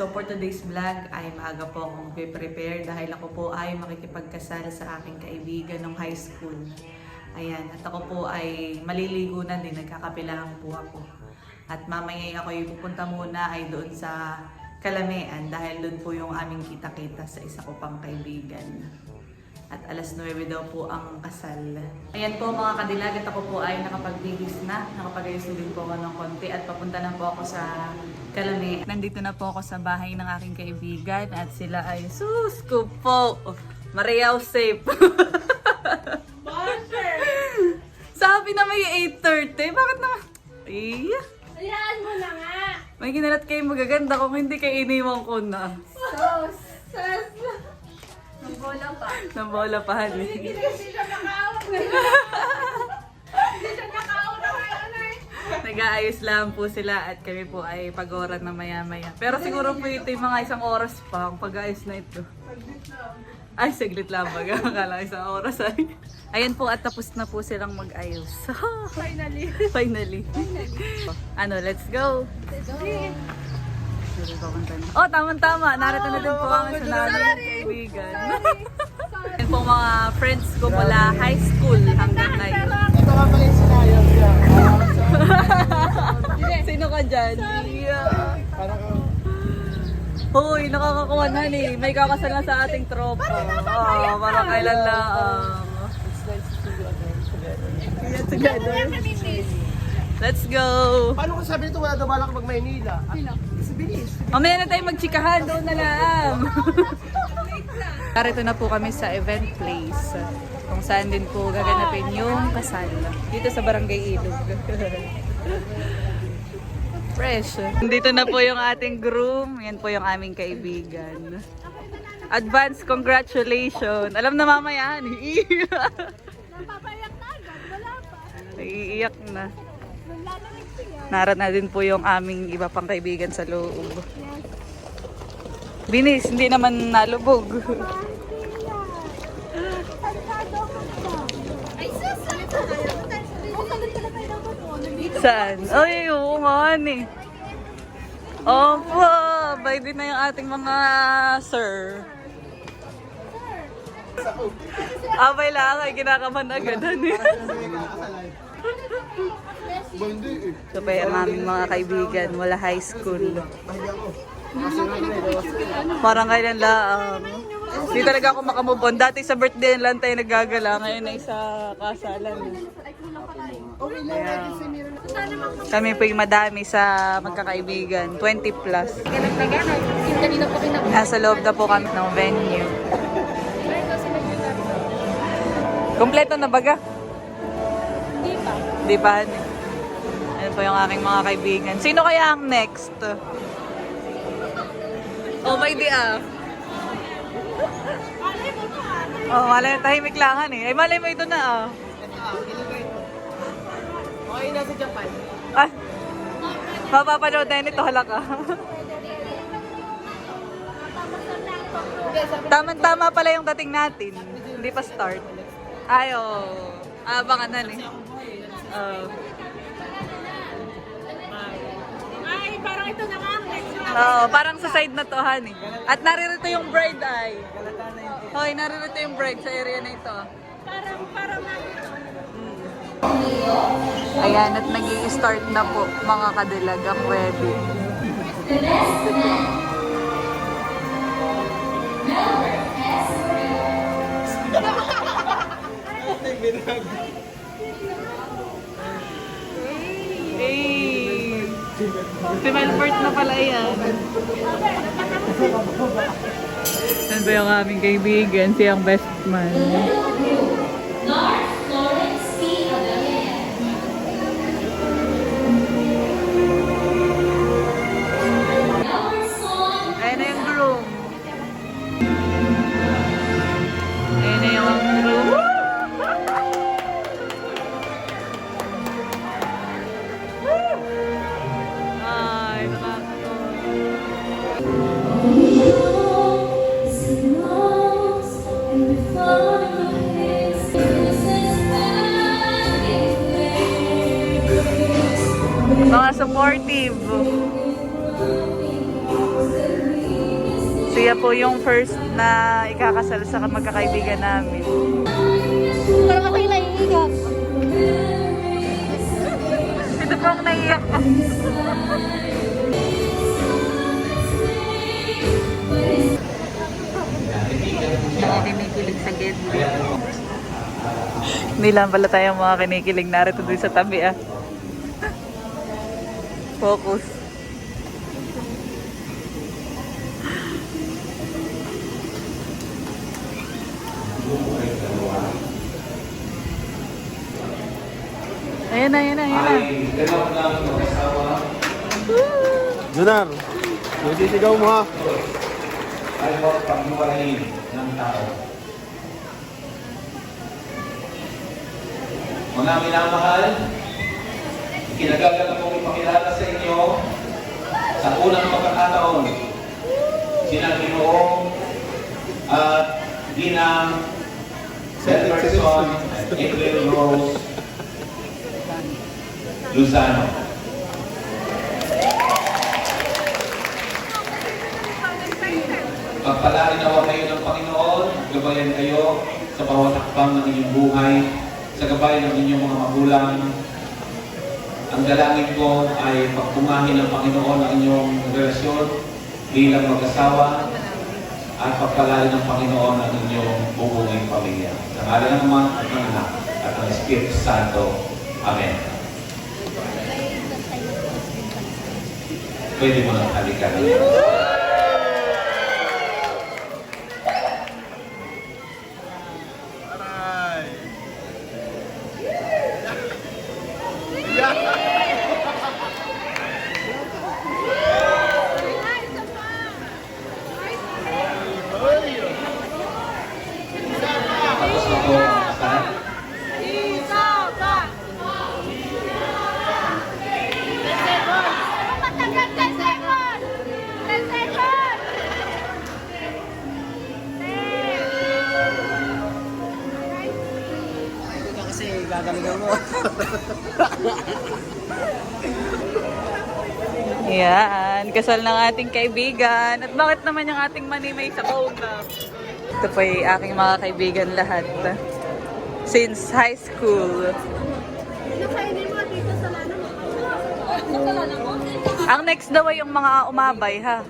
So for today's vlog ay maaga po akong prepare dahil ako po ay makikipagkasal sa aking kaibigan ng high school. Ayan, at ako po ay maliligo na din, nagkakapilangan po ako. At mamaya ako yung pupunta muna ay doon sa Kalamean dahil doon po yung aming kita-kita sa isa ko pang kaibigan. At alas 9 daw po ang kasal. Ayan po mga kadilag at ako po ay nakapagbihis na. Nakapagayos na din po ako ng konti at papunta na po ako sa Kalami. Nandito na po ako sa bahay ng aking kaibigan at sila ay sus ko po. Maria safe. Sabi na may 8.30. Bakit naman? Ay, Hayaan mo na nga! may ginalat kayo magaganda kung hindi kayo iniwan ko na. Sos! Sos! Ang bola pa. Nang bola pa. Hindi siya nakaawag na Hindi siya nakaawag na ngayon eh. Nag-aayos lang po sila at kami po ay pag-oran na maya-maya. Pero siguro po ito yung mga isang oras pa ang pag-aayos na ito. Ay, saglit lang baga. Akala isang oras ay. Ayan po at tapos na po silang mag-ayos. Finally. Finally. Ano, let's go. Oh, tama-tama. Narito na din po kami sa namin kaibigan. Yan po mga friends ko mula high school hanggang ngayon. Ito nga pala. Sino ka dyan? Yeah. Parang Hoy, nakakakuha na ni. May kakasal na sa ating tropa. Oh, parang kailan lang. it's nice to see you again together. Let's go! Paano kung sabi nito wala daw balak mag Maynila? Sino? Si Bilis. Mamaya na tayo magchikahan doon na lang. Karito na po kami sa event place. Kung saan din po gaganapin yung kasal. Dito sa Barangay Ilog. Fresh. Dito na po yung ating groom. Yan po yung aming kaibigan. Advance congratulations. Alam na mamaya. Napapayak na agad. Wala pa. Iiyak na. Narat na din po yung aming iba pang kaibigan sa loob. Binis, hindi naman nalubog. Ay, sus! Saan tayo? Oh, salit talaga tayo dapat mo. Nandito. Saan? Ay, oo nga ni. Opo, din na yung ating mga sir. Abay lang, ay kinakaman agad. ano. So pa yung aming mga kaibigan mula high school. Parang kailan lang. Hindi talaga ako makamove on. Dati sa birthday lang tayo naggagala. Ngayon ay sa kasalan. Mira. Kami po yung madami sa magkakaibigan. 20 plus. Nasa loob na po kami ng venue. Kompleto na baga? Hindi pa. Di ba? Ayan po yung aking mga kaibigan. Sino kaya ang next? Oh, may di ah. Oh, malay tahimik lang eh. Ay, malay mo ito na ah. Okay, nasa Japan. Ah, mapapanood na yun ito, halaka. Tama-tama pala yung dating natin. Hindi pa start. Ay, oh. Abangan na eh. Oh. Ay, parang ito na nga. Na. Oo, parang sa side na to, honey. At naririto yung bride ay. Hoy, naririto yung bride sa area na ito. Parang, parang nga. Ayan, at nag start na po mga kadilag ang wedding. Hey! Si Melfort na pala yan. Yan ba yung aming kaibigan? Siyang best man. Ayan na yung groom. Na ikakasal sa magkakaibigan namin. Parang ako yung naiigap. Ito po ang naiyak. Hindi kinikilig sa gate. Hindi lang pala tayong mga kinikilig narito doon sa tabi ah. Focus. Ayan na, ayan na, ayan na. Junar, nagtitigaw mo ha. ay huwag paghiwalayin ng tao. Mga minamahal, kinagagal kong ipakilala sa inyo sa unang pagkakataon sina Ginoong at Ginang Jefferson April Rose Luzano. Pagpalain nawa kayo ng Panginoon, gabayan kayo sa bawat hakbang ng inyong buhay, sa gabay ng inyong mga magulang. Ang dalangin ko ay pagpumahin ng Panginoon ang inyong relasyon bilang mag-asawa at pagpalain ng Panginoon ang inyong bubunging pamilya. Sa ngalan ng Ama at ng Anak at ng Espiritu Santo. Amen. Pwede mo nang halikan. Gagaligaw mo. Yan, kasal ng ating kaibigan. At bakit naman yung ating manimay sa na? Ito po yung aking mga kaibigan lahat. Since high school. Ang next daw ay yung mga umabay, ha?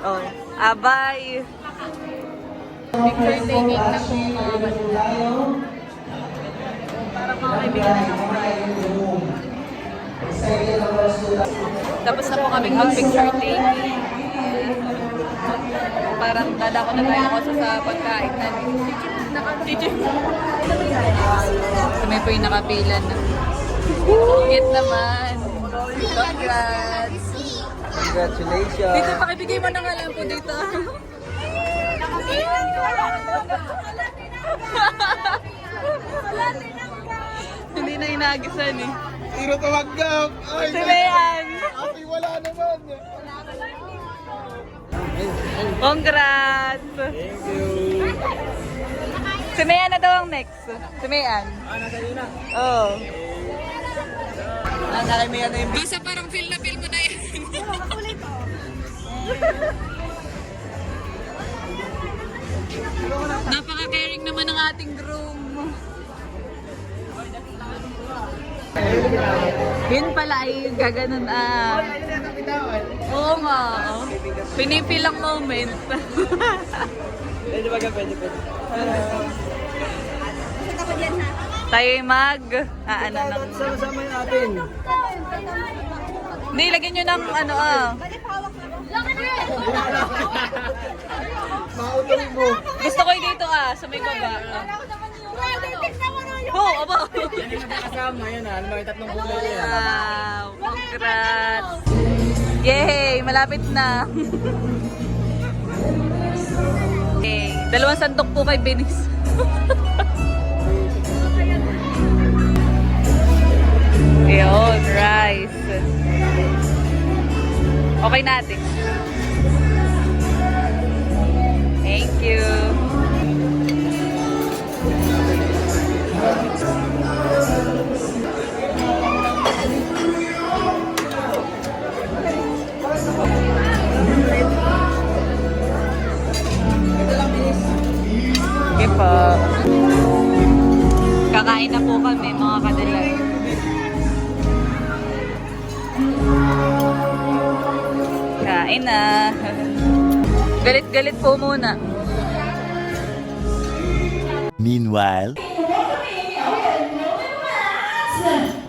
Oh, abay. Picture taking na po Parang mga kaibigan Tapos na po kaming mag-picture taking. Parang dadako na tayo ako sa pagkain na Chichim. Kami po yung nakapilan na. Cute naman. Congrats. Congratulations. Dito, pakibigay mo ng alam po dito. Hindi na inagisan eh. Tiro tumaggap. Ay, Si Mayan. Ate, wala naman. Congrats! Thank you. Si Mayan na daw ang next. Si Mayan. Ah, nasa na. Oo. Ah, nakimiyan na yung Basta parang feel na feel mo na yan. Napaka-caring naman ng ating groom. Yun pala ay gaganon ah. Oo nga. Oh. Pinipil ang moment. Pwede ba ka? Pwede, pwede. Tayo mag... Ah, ano nang... Sama-sama yung atin. Hindi, lagyan nyo ng ano ah. Mautuloy mo. Gusto ko yung dito ah, sa may baba. Oo, oh, aba. Hindi na kasama yun ah. Ano ba yung tatlong kulay yan? Wow, congrats. Yay, malapit na. okay, dalawang sandok po kay Benis. Yun, rice. Okay natin. Thank you. Okay po. Kakain na po kami mga kadalag. Kain na. Galit-galit po muna. Meanwhile na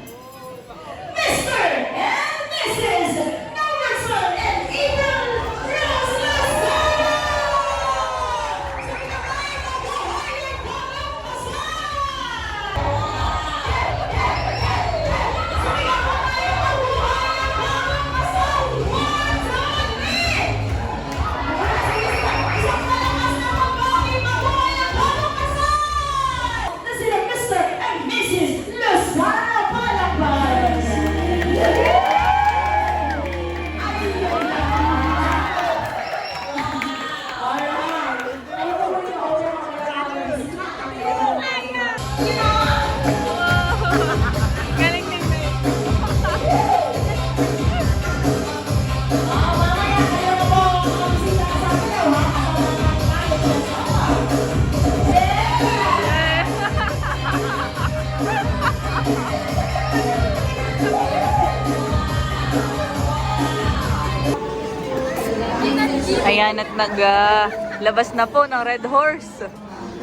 Ayan at nag ah, labas na po ng Red Horse.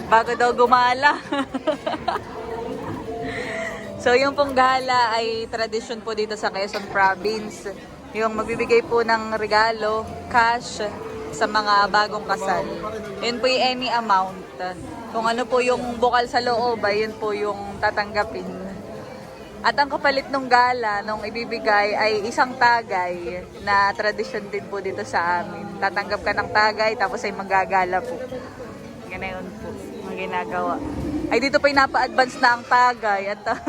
Bago daw gumala. so yung pong gala ay tradisyon po dito sa Quezon Province. Yung magbibigay po ng regalo, cash sa mga bagong kasal. Yun po yung any amount. Kung ano po yung bukal sa loob, ay yun po yung tatanggapin. At ang kapalit ng gala nung ibibigay ay isang tagay na tradisyon din po dito sa amin. Tatanggap ka ng tagay tapos ay magagala po. Ganayon po ang ginagawa. Ay dito pa inapa-advance na ang tagay at ah,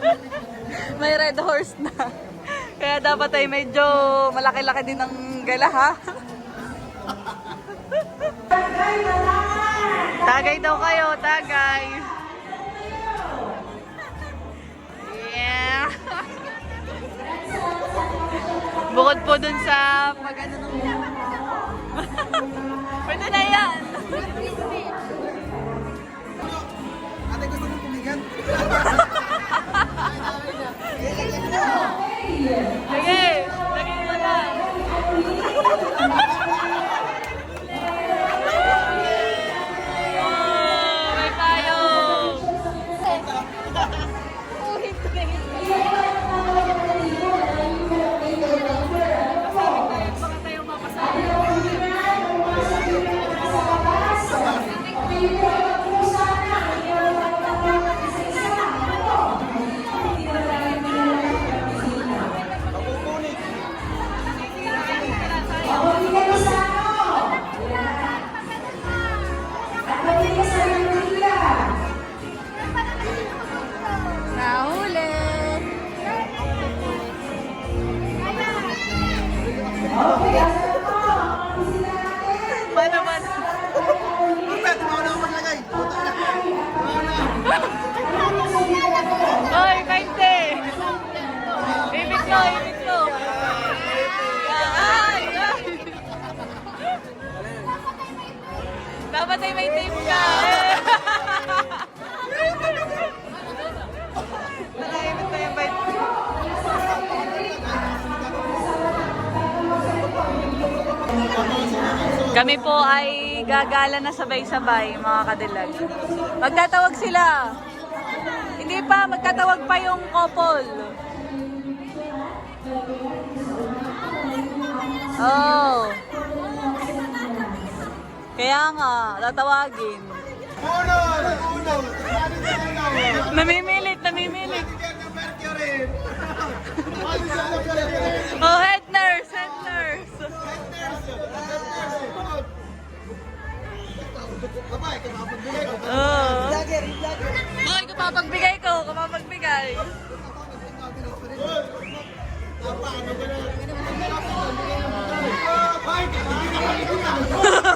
may red horse na. Kaya dapat ay medyo malaki-laki din ang gala ha. tagay daw kayo, tagay. Bukod po dun sa pag ano nung... Pwede na yan. Ate, gusto mo tumigan? Sige, lagyan mo na. Dapat ay may tape ka. Nakaibig ko yung 20. Kami po ay gagala na sabay-sabay, mga kadilag. Magtatawag sila. Hindi pa, magtatawag pa yung couple. Oh. Kaya nga, tatawagin. Uno! Uno! Namimilit, namimilit. Oh, head nurse, head nurse. Babay, kamapagbigay ko. Oh. Hoy, kapapagbigay ko, kapapagbigay. Ay, Hoy,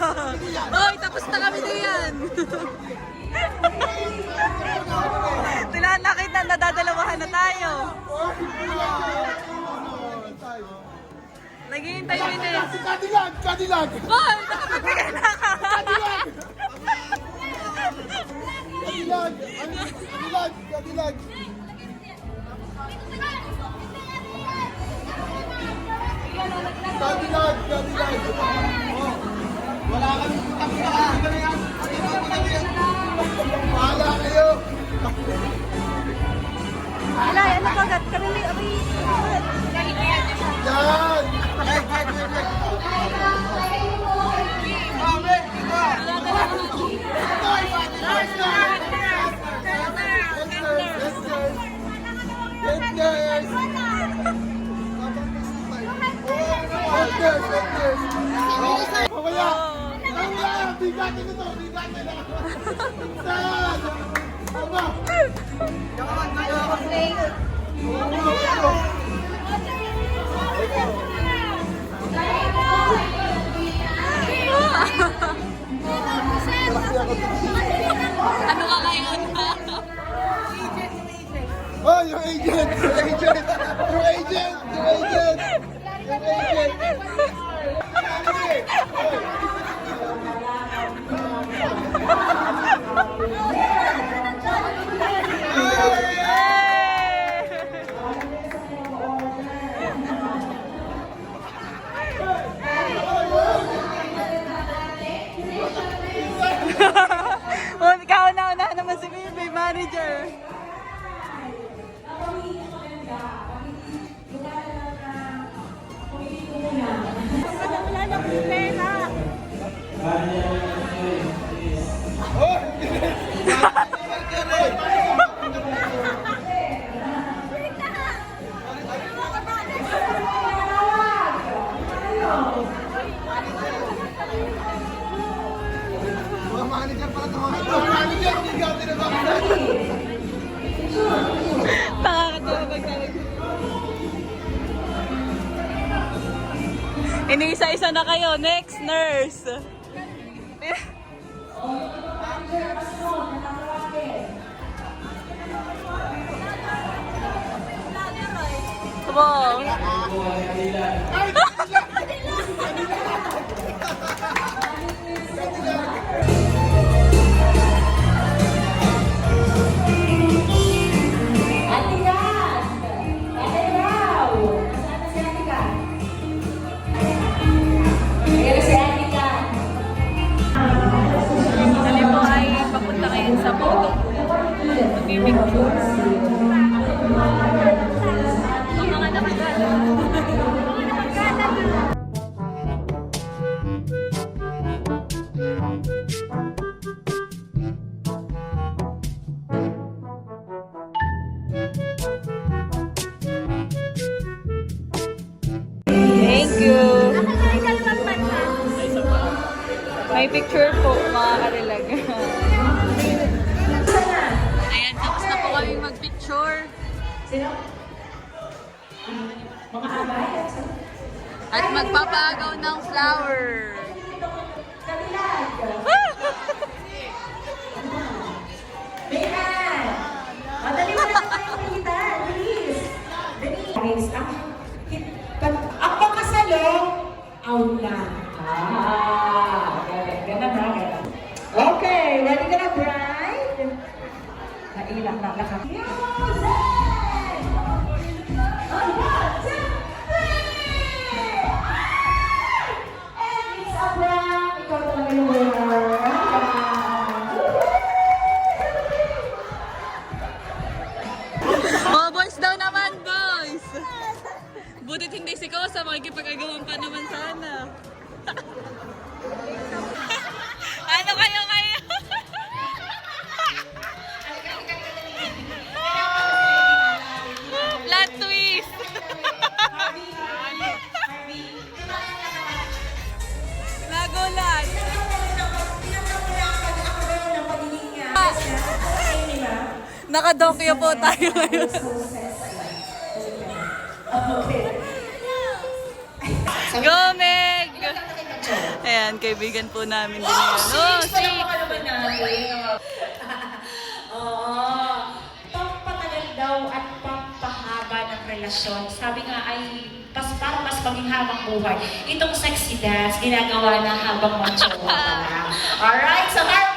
Tinanakit na nadadalawahan na tayo. Naghihintay mo na. Kadilag! Kadilag! Goal! Nakapagbigay na ka! Kadilag! Kadilag! Kadilag! Kadilag! Kadilag! Kadilag! Wala kami! Tapos na ka! Ano yan? Bahala kayo. Ala, ano ka gat? Karili, abi. Yan. Hey, hey. Mami, ito. Ito, Yes. Yes. Yes, guys. Yes, guys. Yes, guys. Mamaya. Mamaya. Bigatin ito. Bigatin na. Saan? Aba. Ano ka ngayon? Oh, yung agent! Yung agent! Yung agent! Yung agent! Yung agent! Na una naman si Bibi, manager. Wala na akong pera. Iniisa-isa na kayo. Next, nurse. Wow. Thank you. May picture po, mga karilag. At magpapagaw ng flower. Ang, out na. Ah, ganun, ganun ganun. Okay, ready ka na, bride? Nailang na, naka. Nakadokyo po tayo ngayon. Go, Meg! Ayan, kaibigan po namin din yan. Oh, si... Oo. Pampatagal daw at pampahaba ng relasyon. Sabi nga ay pas para mas maging habang buhay. Itong sexy dance, ginagawa na habang lang. Alright, so Harvey,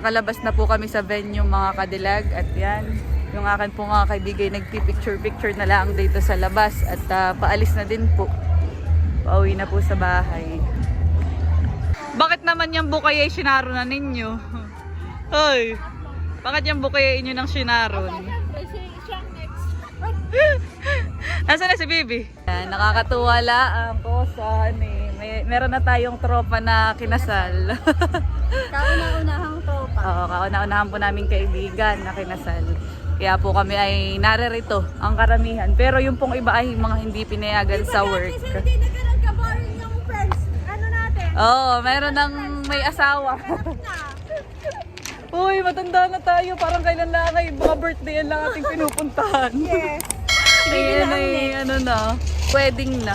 Nakalabas na po kami sa venue mga kadilag at yan, yung akin po mga kaibigan nagpipicture-picture na lang dito sa labas at ah, paalis na din po. Pauwi na po sa bahay. Bakit naman yung bukay ay sinaro na ninyo? Hoy, bakit yung bukay inyo ng sinaron? Nasaan na si Bibi? Nakakatuwa lang ko sa ano eh. May, meron na tayong tropa na kinasal. Kauna-unahang tropa. Oo, kauna-unahan po namin kaibigan na kinasal. Kaya po kami ay naririto, ang karamihan. Pero yung pong iba ay mga hindi pinayagan sa work. Kasi hindi na ganun ka-boring yung friends. Ano natin? Oo, meron ng may asawa. Uy, matanda na tayo. Parang kailan lang ay mga birthday lang ating pinupuntahan. Yes. Ayan ay ano na, wedding na.